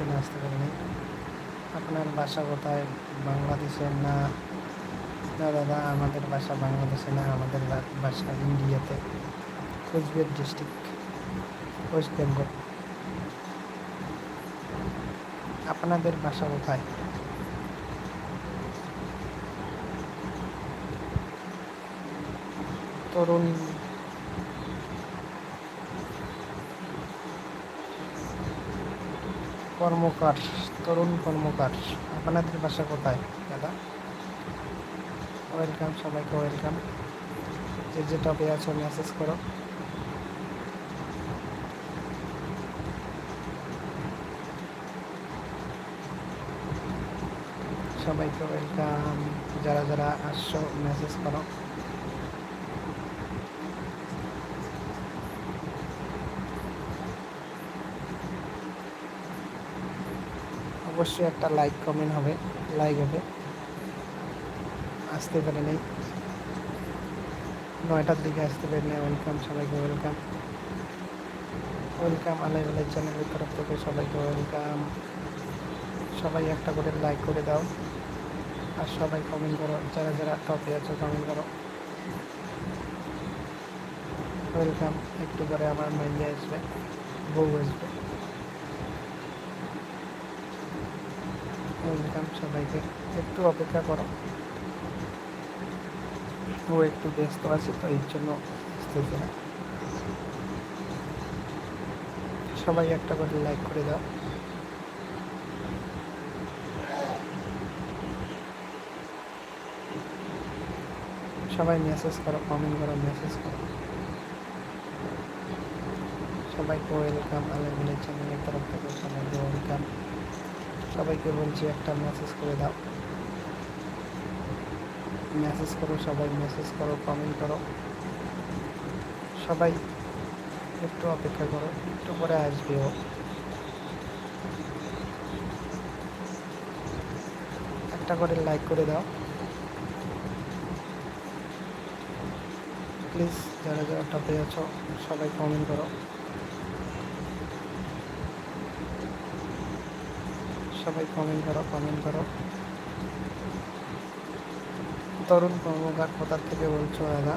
জন্য আসতে পারিনি। আপনার বাসা কোথায়? বাংলাদেশে না? না, দাদা, আমাদের বাসা বাংলাদেশে না, আমাদের বাসা ইন্ডিয়াতে। কোচবিহার ডিস্ট্রিক্ট, ওয়েস্ট বেঙ্গল। আপনাদের বাসা কোথায়? তরুণ কর্মকার, তরুণ কর্মকার। আপনাদের বাসা কোথায়? দাদা? ওয়েলকাম সবাইকে ওয়েলকাম যে যে টপে আছো মেসেজ করো। সবাইকে ওয়েলকাম যারা যারা আসছো মেসেজ করো। অবশ্যই একটা লাইক কমেন্ট হবে লাইক হবে। আসতে পারে নেই। নয়টার দিকে আসতে পারে নেই। ওয়েলকাম সবাইকে ওয়েলকাম ওয়েলকাম আলাই আলাই চ্যানেলের তরফ থেকে সবাইকে ওয়েলকাম সবাই একটা করে লাইক করে দাও। আর সবাই কমেন্ট করো। যারা যারা টপে আছো কমেন্ট করো। ওয়েলকাম একটু পরে আমার মাইন্ডে আসবে। বউ আসবে। ওয়েলকাম সবাইকে। একটু অপেক্ষা করো। ও একটু ব্যস্ত আছে, তো এর জন্য সবাই একটা করে লাইক করে দাও। সবাই মেসেজ করো কমেন্ট করো মেসেজ করো। সবাইকে ওয়েলকাম আলহামদুলিল্লাহ চ্যানেলের তরফ থেকে সবাইকে ওয়েলকাম সবাইকে বলছি একটা মেসেজ করে দাও। মেসেজ করো, সবাই মেসেজ করো কমেন্ট করো। সবাই একটু অপেক্ষা করো, একটু পরে আসবে ও। একটা করে লাইক করে দাও। প্লিজ যারা যারা টপে আছো, সবাই কমেন্ট করো। সবাই কমেন্ট করো কমেন্ট করো। তরুণ কর্মকার কোথা থেকে বলছো, দাদা?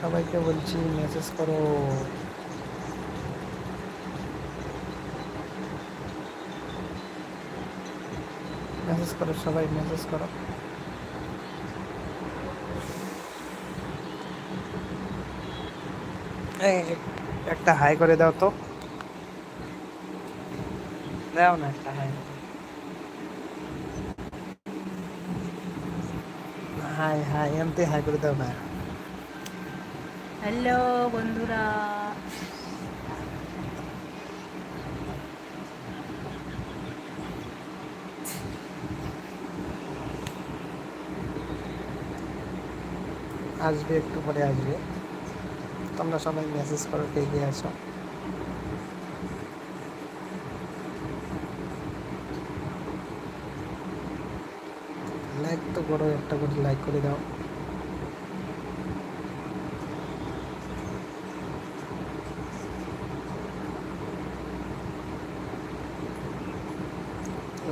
সবাইকে বলছি মেসেজ করো। মেসেজ করো সবাই মেসেজ করো। একটা হাই করে দাও তো। দাও না একটা হাই হাই হাই এমনি হাই করে দাও না। হ্যালো বন্ধুরা। আসবে একটু পরে আসবে। তোমরা সবাই মেসেজ করো কে কে আসো লাইক তো করো, একটা করে লাইক করে দাও।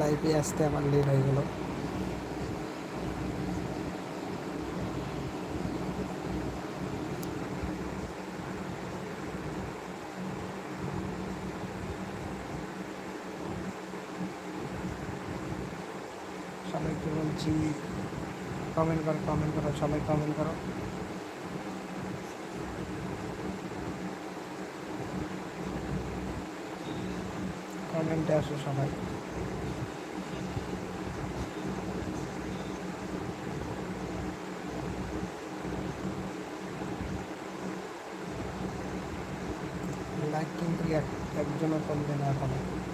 লাইভে আসতে আমার লেট হয়ে গেল। সবাইকে বলছি? কমেন্ট করো কমেন্ট করো, সবাই কমেন্ট করো। কমেন্টে আসো সবাই। লাইক কিন্তু এক- একজনও করবে না এখনও।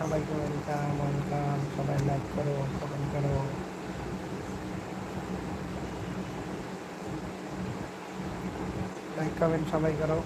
সবাইকে ওয়েলকাম ওয়েলকাম সবাই লাইক করো কমেন্ট করো। লাইক কমেন্ট সবাই করো।